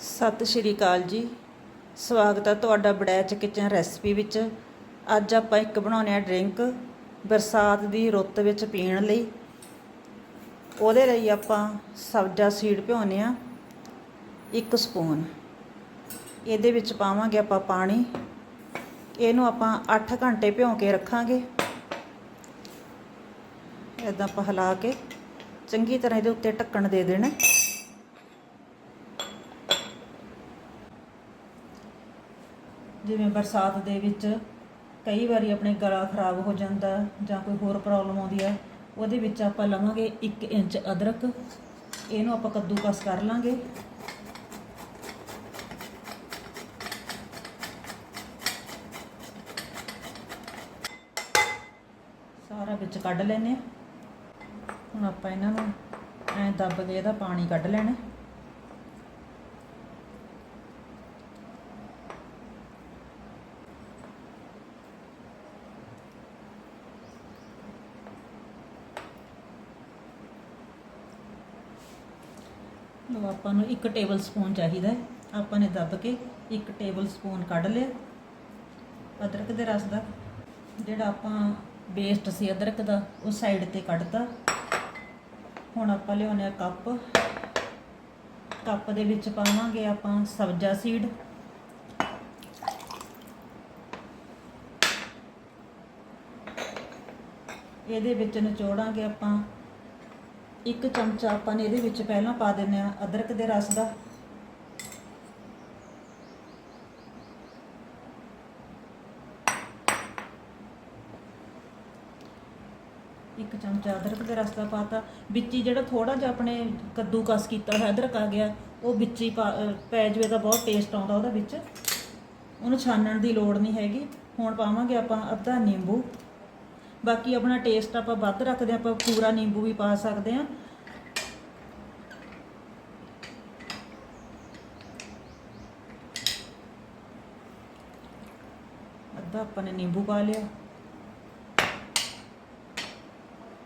ਸਤਿ ਸ਼੍ਰੀ ਅਕਾਲ ਜੀ। ਸਵਾਗਤ ਹੈ ਤੁਹਾਡਾ ਬੜੈਚ ਕਿਚਨ ਰੈਸਪੀ ਵਿੱਚ। ਅੱਜ ਆਪਾਂ ਇੱਕ ਬਣਾਉਣੇ ਆ ਡਰਿੰਕ ਬਰਸਾਤ ਦੀ ਰੁੱਤ ਵਿੱਚ ਪੀਣ ਲਈ। ਉਹਦੇ ਲਈ ਆਪਾਂ ਸਬਜ਼ਾ ਸੀਡ ਭਿਉਂਨੇ ਆ, ਇੱਕ ਸਪੂਨ। ਇਹਦੇ ਵਿੱਚ ਪਾਵਾਂਗੇ ਆਪਾਂ ਪਾਣੀ। ਇਹਨੂੰ ਆਪਾਂ 8 ਘੰਟੇ ਭਿਉਂ ਕੇ ਰੱਖਾਂਗੇ। ਇਦਾਂ ਆਪਾਂ ਹਿਲਾ ਕੇ ਚੰਗੀ ਤਰ੍ਹਾਂ ਇਹਦੇ ਉੱਤੇ ਢੱਕਣ ਦੇ ਦੇਣਾ। ਜਿਵੇਂ ਬਰਸਾਤ ਦੇ ਵਿੱਚ ਕਈ ਵਾਰੀ ਆਪਣੇ ਗਲਾ ਖਰਾਬ ਹੋ ਜਾਂਦਾ ਜਾਂ ਕੋਈ ਹੋਰ ਪ੍ਰੋਬਲਮ ਆਉਂਦੀ ਹੈ ਉਹਦੇ ਵਿੱਚ ਆਪਾਂ ਲਵਾਂਗੇ 1 ਇੰਚ ਅਦਰਕ। ਇਹਨੂੰ ਆਪਾਂ ਕੱਦੂਕਸ ਕਰ ਲਾਂਗੇ। ਸਾਰਾ ਵਿੱਚ ਕੱਢ ਲੈਨੇ ਆ ਹੁਣ ਆਪਾਂ ਇਹਨਾਂ ਨੂੰ ਐਂ ਦੱਬ ਕੇ ਇਹਦਾ ਪਾਣੀ ਕੱਢ ਲੈਣਾ। ਲਓ ਆਪਾਂ ਨੂੰ 1 ਟੇਬਲ ਸਪੂਨ ਚਾਹੀਦਾ ਹੈ। ਆਪਾਂ ਨੇ ਦੱਬ ਕੇ 1 ਟੇਬਲ ਸਪੂਨ ਕੱਢ ਲਿਆ। ਅਦਰਕ ਦੇ ਰਸ ਦਾ, ਜਿਹੜਾ ਆਪਾਂ ਵੇਸਟ ਸੀ ਅਦਰਕ ਦਾ, ਉਹ ਸਾਈਡ ਤੇ ਕੱਢਤਾ। ਹੁਣ ਆਪਾਂ ਲਿਆਉਣੇ ਆ ਕੱਪ। ਕੱਪ ਦੇ ਵਿੱਚ ਪਾਵਾਂਗੇ ਆਪਾਂ ਸਬਜ਼ਾ ਸੀਡ ਇਹਦੇ ਵਿੱਚ ਨਿਚੋੜਾਂਗੇ ਆਪਾਂ ਇੱਕ ਚਮਚਾ ਆਪਾਂ ਨੇ ਇਹਦੇ ਵਿੱਚ ਪਹਿਲਾਂ ਪਾ ਦਿੰਨੇ ਆ ਅਦਰਕ ਦੇ ਰਸ ਦਾ। ਇੱਕ ਚਮਚਾ ਅਦਰਕ ਦੇ ਰਸ ਦਾ ਪਾਤਾ। ਵਿੱਚ ਹੀ ਜਿਹੜਾ ਥੋੜਾ ਜਿਹਾ ਆਪਣੇ ਕੱਦੂ ਕੱਦੂਕਸ ਕੀਤਾ ਹੋਇਆ, ਅਦਰਕ ਆ ਗਿਆ, ਉਹ ਵਿੱਚ ਹੀ ਪਾ- ਪੈ ਜਵੇ ਤਾਂ ਬਹੁਤ ਟੇਸਟ ਆਉਂਦਾ ਉਹਦਾ ਵਿੱਚ। ਉਹਨੂੰ ਛਾਨਣ ਦੀ ਲੋੜ ਨਹੀਂ ਹੈਗੀ। ਹੁਣ ਪਾਵਾਂਗੇ ਆਪਾਂ ਅੱਧਾ ਨਿੰਬੂ ਬਾਕੀ ਆਪਣਾ ਟੇਸਟ ਆਪਾਂ ਵੱਧ ਰੱਖਦੇ ਹਾਂ, ਆਪਾਂ ਪੂਰਾ ਨਿੰਬੂ ਵੀ ਪਾ ਸਕਦੇ ਹਾਂ। ਅੱਧਾ ਆਪਾਂ ਨੇ ਨਿੰਬੂ ਪਾ ਲਿਆ।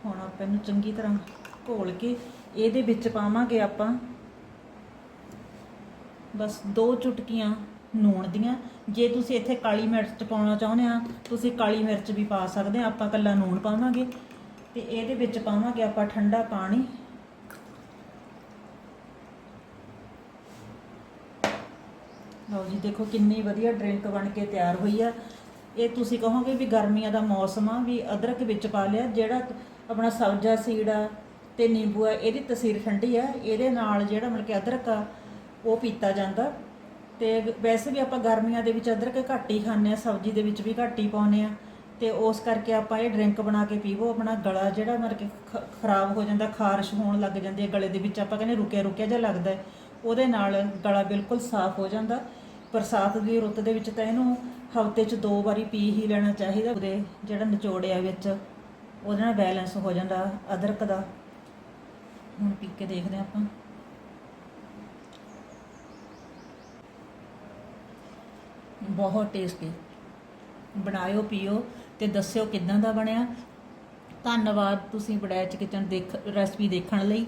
ਹੁਣ ਆਪਾਂ ਇਹਨੂੰ ਚੰਗੀ ਤਰ੍ਹਾਂ ਘੋਲ ਕੇ ਇਹਦੇ ਵਿੱਚ ਪਾਵਾਂਗੇ ਆਪਾਂ। ਬਸ ਦੋ ਚੁਟਕੀਆਂ ਨੂਣ ਦੀਆਂ। ਜੇ ਤੁਸੀਂ ਇੱਥੇ ਕਾਲੀ ਮਿਰਚ ਪਾਉਣਾ ਚਾਹੁੰਦੇ ਆ, ਤੁਸੀਂ ਕਾਲੀ ਮਿਰਚ ਵੀ ਪਾ ਸਕਦੇ ਆ, ਆਪਾਂ ਕੱਲਾ ਨੂਣ ਪਾਵਾਂਗੇ। ਤੇ ਇਹਦੇ ਵਿੱਚ ਪਾਵਾਂਗੇ ਆਪਾਂ ਠੰਡਾ ਪਾਣੀ। ਲਓ ਜੀ, ਦੇਖੋ ਕਿੰਨੀ ਵਧੀਆ ਡਰਿੰਕ ਬਣ ਕੇ ਤਿਆਰ ਹੋਈ ਆ। ਇਹ ਤੁਸੀਂ ਕਹੋਗੇ ਵੀ ਗਰਮੀਆਂ ਦਾ ਮੌਸਮ ਆ, ਵੀ ਅਦਰਕ ਵਿੱਚ ਪਾ ਲਿਆ, ਜਿਹੜਾ ਆਪਣਾ ਸਬਜ਼ਾ ਸੀੜ ਆ ਤੇ ਨਿੰਬੂ ਆ, ਇਹਦੀ ਤਸੀਰ ਠੰਡੀ ਆ। ਇਹਦੇ ਨਾਲ ਜਿਹੜਾ ਮਤਲਬ ਕਿ ਅਦਰਕ ਆ, ਉਹ ਪੀਤਾ ਜਾਂਦਾ। ਤੇ ਵੈਸੇ ਵੀ ਆਪਾਂ ਗਰਮੀਆਂ ਦੇ ਵਿੱਚ ਅਦਰਕ ਘੱਟ ਹੀ ਖਾਂਦੇ ਆ ਸਬਜ਼ੀ ਦੇ ਵਿੱਚ ਵੀ ਘੱਟ ਹੀ ਪਾਉਂਦੇ ਆ ਤੇ ਉਸ ਕਰਕੇ ਆਪਾਂ ਇਹ ਡਰਿੰਕ ਬਣਾ ਕੇ ਪੀਵੋ, ਆਪਣਾ ਗਲਾ ਜਿਹੜਾ ਮਤਲਬ ਕਿ ਖਰਾਬ ਹੋ ਜਾਂਦਾ, ਖਾਰਸ਼ ਹੋਣ ਲੱਗ ਜਾਂਦੀ ਹੈ ਗਲੇ ਦੇ ਵਿੱਚ, ਆਪਾਂ ਕਹਿੰਦੇ ਰੁਕਿਆ ਰੁਕਿਆ ਜਿਹਾ ਲੱਗਦਾ ਉਹਦੇ ਨਾਲ ਗਲਾ ਬਿਲਕੁਲ ਸਾਫ਼ ਹੋ ਜਾਂਦਾ। ਬਰਸਾਤ ਦੀ ਰੁੱਤ ਦੇ ਵਿੱਚ ਤਾਂ ਇਹਨੂੰ ਹਫ਼ਤੇ 'ਚ ਦੋ ਵਾਰੀ ਪੀ ਹੀ ਲੈਣਾ ਚਾਹੀਦਾ, ਉਹਦੇ ਜਿਹੜਾ ਨਿਚੋੜਿਆ ਵਿੱਚ, ਉਹਦੇ ਨਾਲ ਬੈਲੈਂਸ ਹੋ ਜਾਂਦਾ ਅਦਰਕ ਦਾ। ਹੁਣ ਪੀ ਕੇ ਦੇਖਦੇ ਹਾਂ ਆਪਾਂ। ਬਹੁਤ ਟੇਸਟੀ ਬਣਾਇਓ, ਪੀਓ ਤੇ ਦੱਸਿਓ ਕਿਦਾਂ ਦਾ ਬਣਿਆ। ਧੰਨਵਾਦ ਤੁਸੀਂ ਬੜੈਚ ਕਿਚਨ ਦੇਖ ਰੈਸਪੀ ਦੇਖਣ ਲਈ।